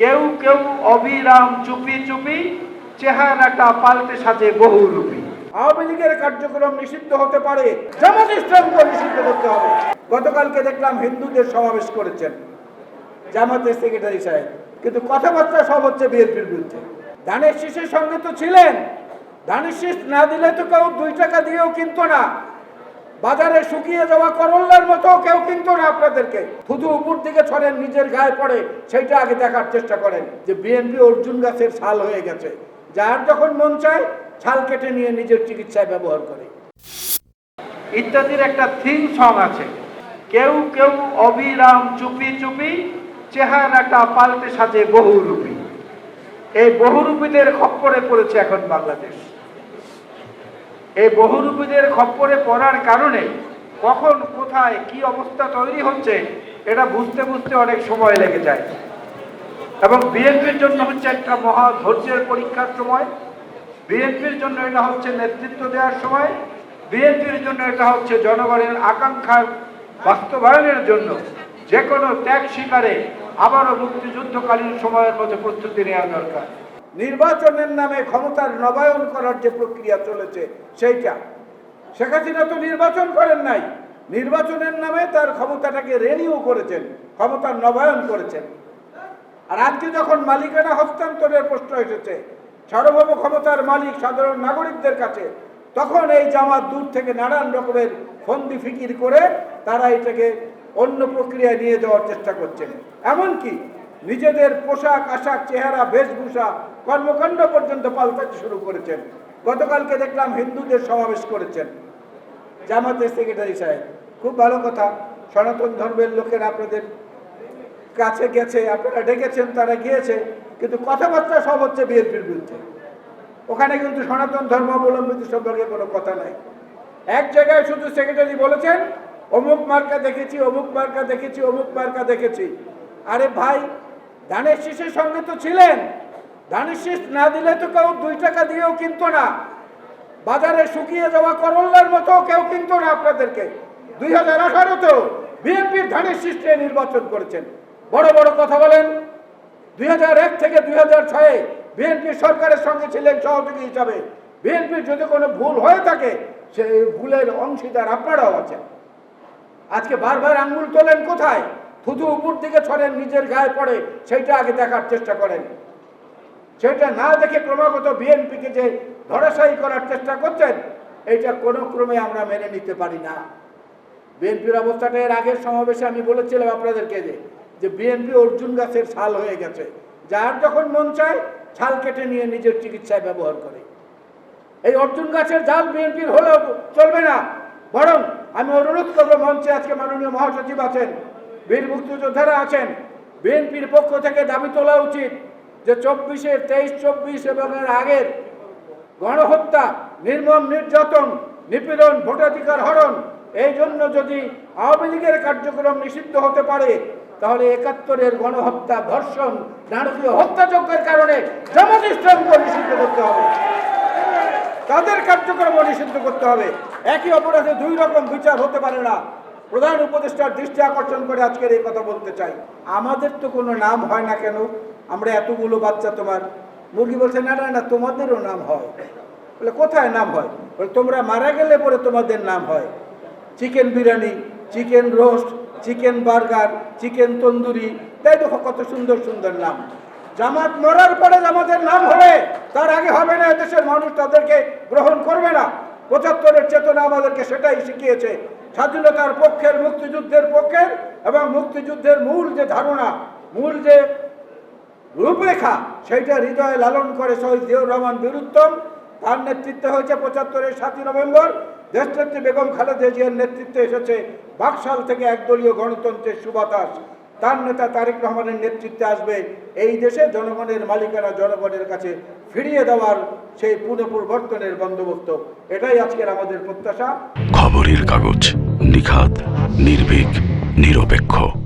কেউ কেউ অবিরাম চুপি চুপি চেহারাটা পাল্টে সাজে বহুরূপী। আওয়ামী লীগের কার্যক্রম নিষিদ্ধ হতে পারে ইসলামকে নিষিদ্ধ করতে হবে। গতকালকে দেখলাম হিন্দুদের সমাবেশ করেছেন জামাতের সেক্রেটারি সাহেব। কিন্তু কথাবার্তা সব হচ্ছে বিএনপির বিরুদ্ধে। ধানের শীষের সঙ্গে তো ছিলেন। ধানের শীষ না দিলে তো কেউ দুই টাকা দিয়েও কিনতো না। বাজারে শুকিয়ে যাওয়া করল্লার মতো কেউ কিনতো না আপনাদেরকে। শুধু উপর দিকে ছড়েন নিজের গায়ে পড়ে, সেইটা আগে দেখার চেষ্টা করেন যে বিএনপি অর্জুন গাছের ছাল হয়ে গেছে। যার যখন মন চায়, ছাল কেটে নিয়ে নিজের চিকিৎসায় ব্যবহার করে। ইত্যাদির একটা থিম সং আছে। কেউ কেউ অবিরাম চুপি চুপি চেহারাটা পাল্টে সাজে বহুরূপী। এই বহুরূপীদের খপ্পরে পড়েছে এখন বাংলাদেশ। এই বহুরূপীদের খপ্পরে পড়ার কারণে কখন, কোথায়, কি অবস্থা তৈরি হচ্ছে, এটা বুঝতে বুঝতে অনেক সময় লেগে যায়। এবং বিএনপির জন্য হচ্ছে একটা মহা ধৈর্যের পরীক্ষার সময়। বিএনপির জন্য এটা হচ্ছে নেতৃত্ব দেওয়ার সময়। বিএনপির জন্য এটা হচ্ছে জনগণের আকাঙ্ক্ষার বাস্তবায়নের জন্য যে কোনো ত্যাগ শিকারে আবারও মুক্তিযুদ্ধকালীন সময়ের মধ্যে প্রস্তুতি নেওয়া দরকার। নির্বাচনের নামে ক্ষমতার নবায়ন করার যে প্রক্রিয়া চলেছে, সেইটা। শেখ হাসিনা তো নির্বাচন করেন নাই। নির্বাচনের নামে তার ক্ষমতাটাকে রেনিউ করেছেন, ক্ষমতার নবায়ন করেছেন। আর আজকে যখন মালিকানা হস্তান্তরের প্রশ্ন এসেছে, সার্বভৌম ক্ষমতার মালিক সাধারণ নাগরিকদের কাছে, তখন এই জামাত দূর থেকে নানান রকমের ফন্দি ফিকির করে তারা এটাকে অন্য প্রক্রিয়ায় নিয়ে যাওয়ার চেষ্টা করছেন। এমনকি নিজেদের পোশাক, আশাক, চেহারা, বেশভূষা কর্মকাণ্ড পর্যন্ত পাল্টাতে শুরু করেছেন। গতকালকে দেখলাম হিন্দুদের সমাবেশ করেছেন। জামাতের সেক্রেটারি সাহেব, খুব ভালো কথা। সনাতন ধর্মের লোকের আপনাদের কাছে গেছে, আপনারা ডেকেছেন, তারা গিয়েছে, কিন্তু কথাবার্তা সব হচ্ছে বিএনপির বিরুদ্ধে। ওখানে কিন্তু সনাতন ধর্মাবলম্বী সম্পর্কে কোনো কথা নাই। এক জায়গায় শুধু সেক্রেটারি বলেছেন, অমুক মার্কা দেখেছি, অমুক মার্কা দেখেছি, অমুক মার্কা দেখেছি। আরে ভাই ধানের শীষের সঙ্গে তো ছিলেন। ধানের শীষ না দিলে তো কেউ দুই টাকা দিয়েও কিনতো না। বাজারে শুকিয়ে যাওয়া করল্লার মতো কেউ কিনতো না আপনাদেরকে। দুই হাজার আঠারোতেও বিএনপির ধানের শীষে নির্বাচন করেছেন। বড় বড় কথা বলেন, দুই থেকে দুই হাজার ছয়ে বিএনপি সরকারের সঙ্গে ছিলেন সহযোগী হিসাবে। বিএনপির যদি কোনো ভুল হয়ে থাকে, সেই ভুলের অংশীদার আপনারাও আছেন। আজকে বারবার আঙ্গুল তোলেন কোথায়? শুধু উপর দিকে ছড়েন নিজের গায়ে পড়ে, সেইটা আগে দেখার চেষ্টা করেন। সেটা না দেখে ক্রমাগত বিএনপিকে যে ধরাশায়ী করার চেষ্টা করছেন, এইটা কোনো ক্রমে আমরা মেনে নিতে পারি না। বিএনপির অবস্থাটা এর আগের সমাবেশে আমি বলেছিলাম আপনাদেরকে যে যে বিএনপি অর্জুন গাছের ছাল হয়ে গেছে। যার যখন মন চায়, ছাল কেটে নিয়ে নিজের চিকিৎসায় ব্যবহার করে। এই অর্জুন গাছের জাল বিএনপির হলেও চলবে না। বরং আমি অনুরোধ করব মঞ্চে আজকে মাননীয় মহাসচিব আছেন বীর মুক্তিযোদ্ধারা আছেন। বিএনপির পক্ষ থেকে দাবি তোলা উচিত যে চব্বিশের তেইশ, চব্বিশ এবং এর আগের গণহত্যা, নির্মম নির্যাতন, নিপীড়ন, ভোটাধিকার হরণ, এই জন্য যদি আওয়ামী লীগের কার্যক্রম নিষিদ্ধ হতে পারে, তাহলে একাত্তরের গণহত্যা, ধর্ষণ, নারকীয় হত্যাযজ্ঞের কারণে জামাত নিষিদ্ধ করতে হবে। তাদের কার্যক্রম নিষিদ্ধ করতে হবে। একই অপরাধে দুই রকম বিচার হতে পারে না। প্রধান উপদেষ্টার দৃষ্টি আকর্ষণ করে আজকের এই কথা বলতে চাই। আমাদের তো কোনো নাম হয় না কেন? আমরা এতগুলো বাচ্চা তোমার। মুরগি বলছে, না না না, তোমাদেরও নাম হয়। বলে, কোথায় নাম হয়? বলে, তোমরা মারা গেলে পরে তোমাদের নাম হয়। Chicken biryani, chicken roast, chicken burger, chicken tandoori. তাই দেখো কত সুন্দর সুন্দর নাম। জামাত মরার পরে জামাতের নাম হবে তার আগে হবে না দেশের মানুষ তাদেরকে গ্রহণ করবে না। পঁচাত্তরের চেতনা আমাদেরকে সেটাই শিখিয়েছে। স্বাধীনতার পক্ষের, মুক্তিযুদ্ধের পক্ষের এবং মুক্তিযুদ্ধের মূল যে ধারণা, মূল যে রূপরেখা, সেইটা হৃদয়ে লালন করে শহীদ জিয়াউর রহমান বীরুত্তম। তার নেতৃত্বে হয়েছে পঁচাত্তরের সাতই নভেম্বর। দেশনেত্রী বেগম খালেদা জিয়ার নেতৃত্বে এসেছে বাকশাল থেকে একদলীয় গণতন্ত্রের সুবাতাস। তার নেতা তারেক রহমানের নেতৃত্বে আসবে এই দেশে জনগণের মালিকানা জনগণের কাছে ফিরিয়ে দেওয়ার সেই পুনঃপরিবর্তনের বন্দোবস্ত। এটাই আজকের আমাদের প্রত্যাশা। খবরের কাগজ। নিখাত নির্ভীক নিরপেক্ষ।